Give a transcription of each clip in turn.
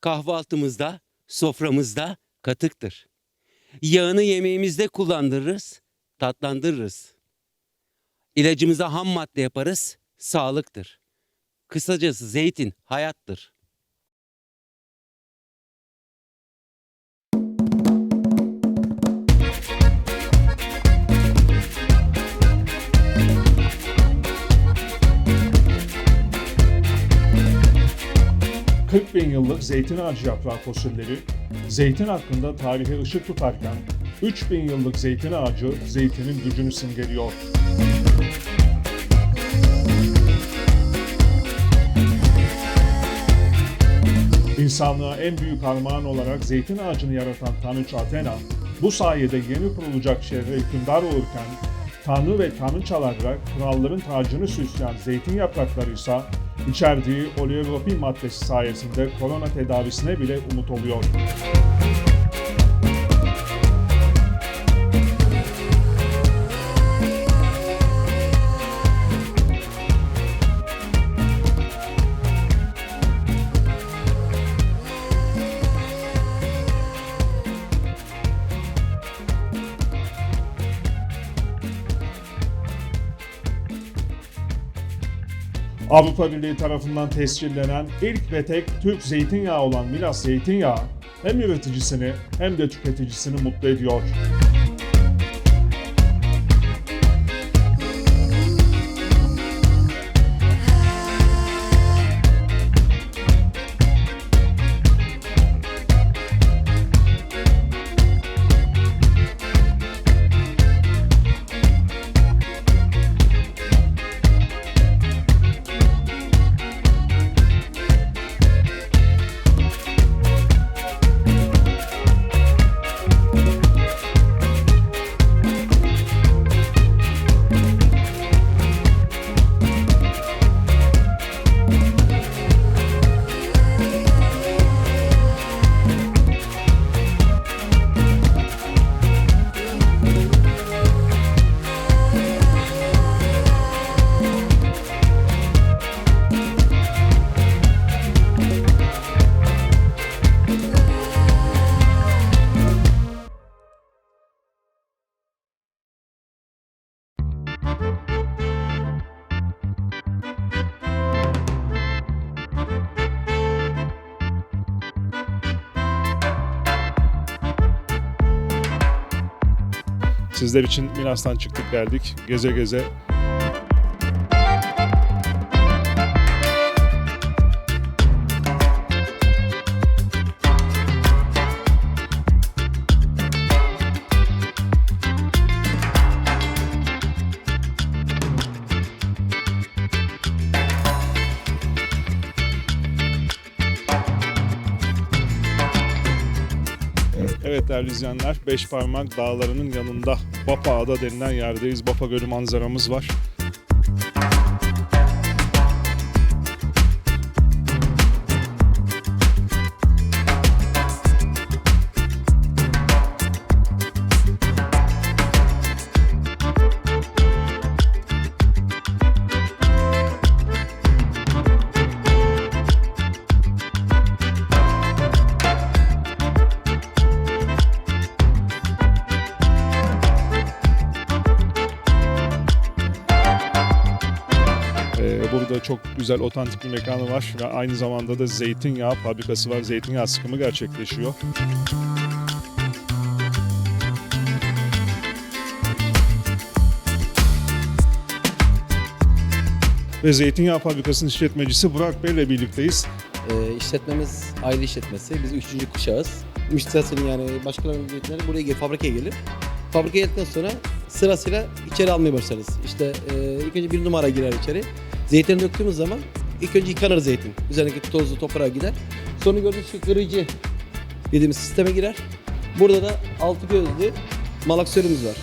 kahvaltımızda, soframızda katıktır. Yağını yemeğimizde kullandırırız, tatlandırırız. İlacımıza ham madde yaparız, sağlıktır. Kısacası zeytin hayattır. Zeytin ağacı yaprağı fosilleri, zeytin hakkında tarihe ışık tutarken 3 bin yıllık zeytin ağacı zeytinin gücünü simgeliyor. İnsanlığa en büyük armağan olarak zeytin ağacını yaratan Tanrıç Athena, bu sayede yeni kurulacak şehre hükümdar olurken, Tanrı ve tanrıçalarla kralların tacını süsleyen zeytin yaprakları ise içerdiği oleoropin maddesi sayesinde korona tedavisine bile umut oluyor. Avrupa Birliği tarafından tescillenen ilk ve tek Türk zeytinyağı olan Milas Zeytinyağı hem üreticisini hem de tüketicisini mutlu ediyor. Sizler için Milas'tan çıktık geldik. Geze geze Evet değerli izleyenler, Beş Parmak Dağları'nın yanında Bapa Ada denilen yerdeyiz. Bapa Gölü manzaramız var. Çok güzel otantik bir mekanı var ve aynı zamanda da zeytinyağı fabrikası var. Zeytinyağı sıkımı gerçekleşiyor. Ve zeytinyağı fabrikasının işletmecisi Burak Bey ile birlikteyiz. Ee, işletmemiz aile işletmesi. Biz üçüncü kuşağız. Müşterisinin yani başkalarının üreticileri buraya gel, fabrikaya gelir. Fabrikaya geldikten sonra sırasıyla içeri almaya başlarız. İşte e, ilk önce bir numara girer içeri. Zeytini döktüğümüz zaman ilk önce yıkanır zeytin. Üzerindeki tozlu toprağa gider. Sonra gördüğünüz şu kırıcı dediğimiz sisteme girer. Burada da altı gözlü malaksörümüz var.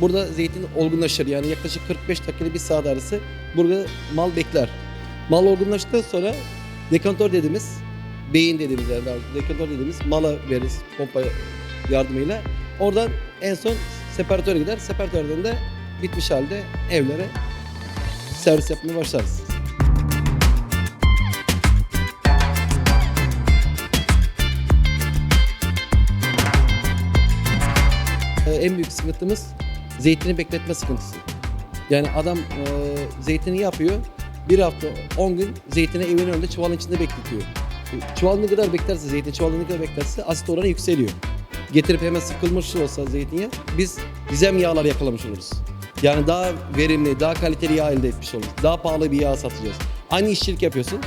Burada zeytin olgunlaşır yani yaklaşık 45 dakikada bir saat arası burada mal bekler. Mal olgunlaştıktan sonra dekantör dediğimiz beyin dediğimiz yani dekantör dediğimiz mala veririz pompa yardımıyla. Oradan en son separatöre gider. Separatörden de bitmiş halde evlere servis yapmaya başlarız. Ee, en büyük sıkıntımız zeytini bekletme sıkıntısı. Yani adam e, zeytini yapıyor. Bir hafta 10 gün zeytini evin önünde çuvalın içinde bekletiyor. Çuval ne kadar beklerse zeytin çuvalı ne kadar beklerse asit oranı yükseliyor. Getirip hemen sıkılmış olsa zeytinyağı biz gizem yağlar yakalamış oluruz. Yani daha verimli, daha kaliteli yağ elde etmiş oluruz. Daha pahalı bir yağ satacağız. Aynı işçilik yapıyorsun.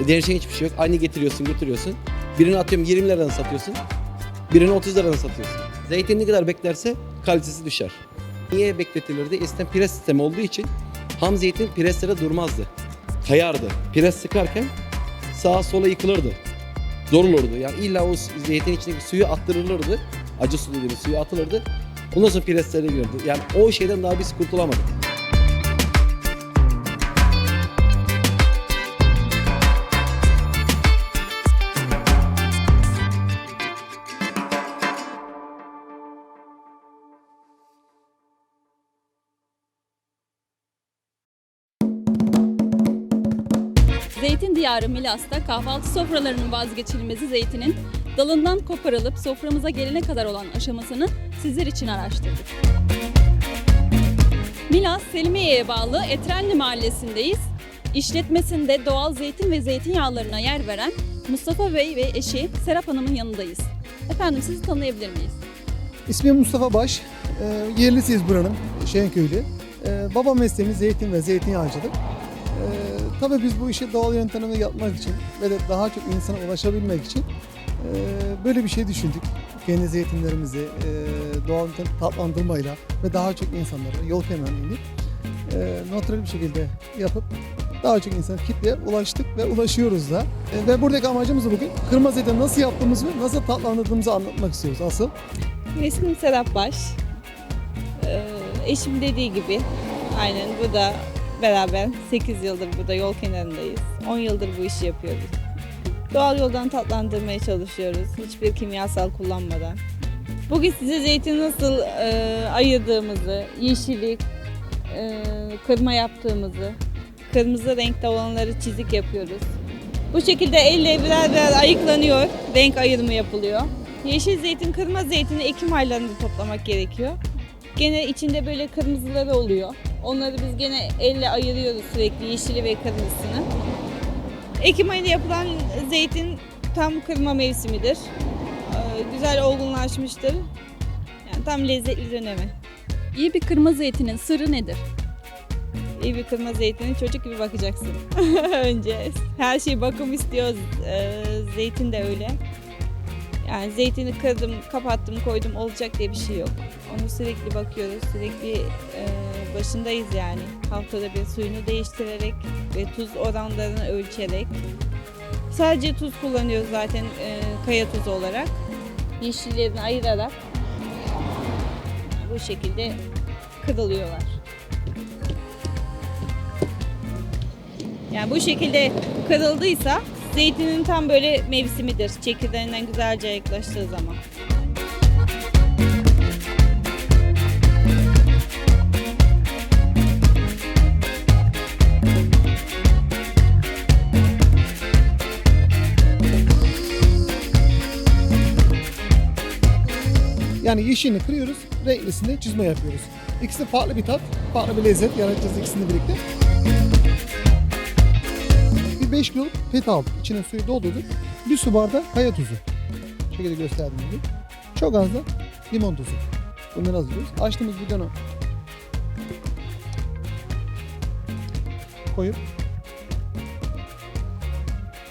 E, değişen hiçbir şey yok. Aynı getiriyorsun, götürüyorsun. Birini atıyorum 20 liradan satıyorsun. Birini 30 liradan satıyorsun. Zeytin ne kadar beklerse kalitesi düşer. Niye bekletilirdi? Eskiden pres sistemi olduğu için ham zeytin preslere durmazdı. Kayardı. Pres sıkarken sağa sola yıkılırdı. Zor olurdu. Yani illa o zeytin içindeki suyu attırılırdı. Acı su dediğimiz suyu atılırdı. Ondan sonra preslere girerdi. Yani o şeyden daha biz kurtulamadık. Zeytin diyarı Milas'ta kahvaltı sofralarının vazgeçilmezi zeytinin dalından koparılıp soframıza gelene kadar olan aşamasını sizler için araştırdık. Milas, Selimiye'ye bağlı Etrenli Mahallesi'ndeyiz. İşletmesinde doğal zeytin ve zeytinyağlarına yer veren Mustafa Bey ve eşi Serap Hanım'ın yanındayız. Efendim sizi tanıyabilir miyiz? İsmim Mustafa Baş. E, yerlisiyiz buranın, Şenköy'lü. E, baba mesleğimiz zeytin ve zeytinyağcılık. E, tabii biz bu işi doğal yöntemle yapmak için ve de daha çok insana ulaşabilmek için böyle bir şey düşündük. Kendi zeytinlerimizi doğal yöntem tatlandırmayla ve daha çok insanlara yol e, natural bir şekilde yapıp daha çok insan kitleye ulaştık ve ulaşıyoruz da. Ve buradaki amacımız bugün kırmızı zeytin nasıl yaptığımızı, nasıl tatlandırdığımızı anlatmak istiyoruz asıl. İsmim Serap Baş. Eşim dediği gibi aynen bu da beraber 8 yıldır burada yol kenarındayız. 10 yıldır bu işi yapıyoruz. Doğal yoldan tatlandırmaya çalışıyoruz. Hiçbir kimyasal kullanmadan. Bugün size zeytin nasıl e, ayırdığımızı, yeşillik, e, kırma yaptığımızı, kırmızı renkte olanları çizik yapıyoruz. Bu şekilde elle birer birer ayıklanıyor, renk ayırımı yapılıyor. Yeşil zeytin, kırmızı zeytini Ekim aylarında toplamak gerekiyor. Gene içinde böyle kırmızıları oluyor. Onları biz gene elle ayırıyoruz sürekli yeşili ve kırmızısını. Ekim ayında yapılan zeytin tam kırma mevsimidir. Ee, Güzel olgunlaşmıştır. Yani tam lezzetli dönemi. İyi bir kırmızı zeytinin sırrı nedir? İyi bir kırma zeytini çocuk gibi bakacaksın. Önce her şey bakım istiyor. Ee, Zeytin de öyle. Yani zeytini kırdım, kapattım, koydum olacak diye bir şey yok. Onu sürekli bakıyoruz, sürekli e, başındayız yani. Haftada bir suyunu değiştirerek ve tuz oranlarını ölçerek. Sadece tuz kullanıyoruz zaten e, kaya tuzu olarak. Yeşillerini ayırarak bu şekilde kırılıyorlar. Yani bu şekilde kırıldıysa zeytinin tam böyle mevsimidir. Çekirdeğinden güzelce yaklaştığı zaman. Yani yeşilini kırıyoruz, renklisini çizme yapıyoruz. İkisi farklı bir tat, farklı bir lezzet yaratacağız ikisini birlikte. Bir 5 kilo pet aldık, içine suyu doldurduk. Bir su bardağı kaya tuzu. Şu şekilde gösterdiğim gibi. Çok az da limon tuzu. Bunları hazırlıyoruz. Açtığımız bidonu koyup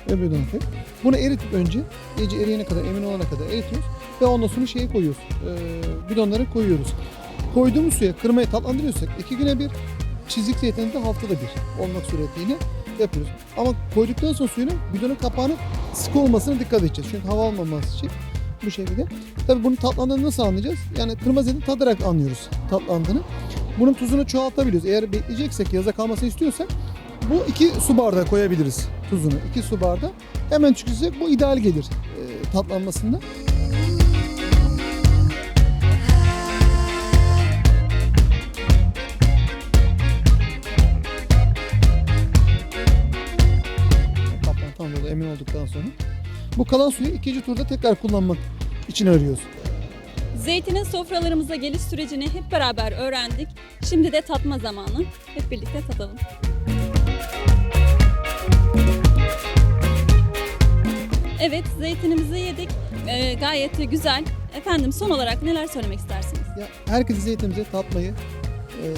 öbür bidona koyup bunu eritip önce iyice eriyene kadar emin olana kadar eritiyoruz ve ondan sonra şeye koyuyoruz. E, bidonlara koyuyoruz. Koyduğumuz suya kırmayı tatlandırıyorsak iki güne bir çizik zeytini de haftada bir olmak suretiyle yapıyoruz. Ama koyduktan sonra suyunu bidonun kapağını sıkı olmasına dikkat edeceğiz. Çünkü hava almaması için bu şekilde. Tabii bunu tatlandığını nasıl anlayacağız? Yani kırmızı zeytin tadarak anlıyoruz tatlandığını. Bunun tuzunu çoğaltabiliyoruz. Eğer bekleyeceksek, yaza kalmasını istiyorsak bu iki su bardağı koyabiliriz tuzunu. iki su bardağı. Hemen tüketirsek bu ideal gelir e, tatlanmasında. Olduktan sonra. Bu kalan suyu ikinci turda tekrar kullanmak için arıyoruz. Zeytinin sofralarımıza geliş sürecini hep beraber öğrendik. Şimdi de tatma zamanı. Hep birlikte tatalım. Evet, zeytinimizi yedik. Ee, gayet de güzel. Efendim son olarak neler söylemek istersiniz? Ya herkesi zeytinimize tatmayı eee,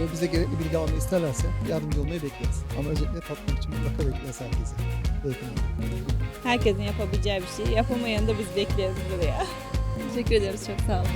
ve bize gerekli bilgi almayı isterlerse yardımcı olmayı bekleriz. Ama özellikle tatmak için mutlaka bekleriz herkese. Zeytini. Herkesin yapabileceği bir şey. Yapamayanı da biz bekleriz buraya. Teşekkür ediyoruz, çok sağ olun.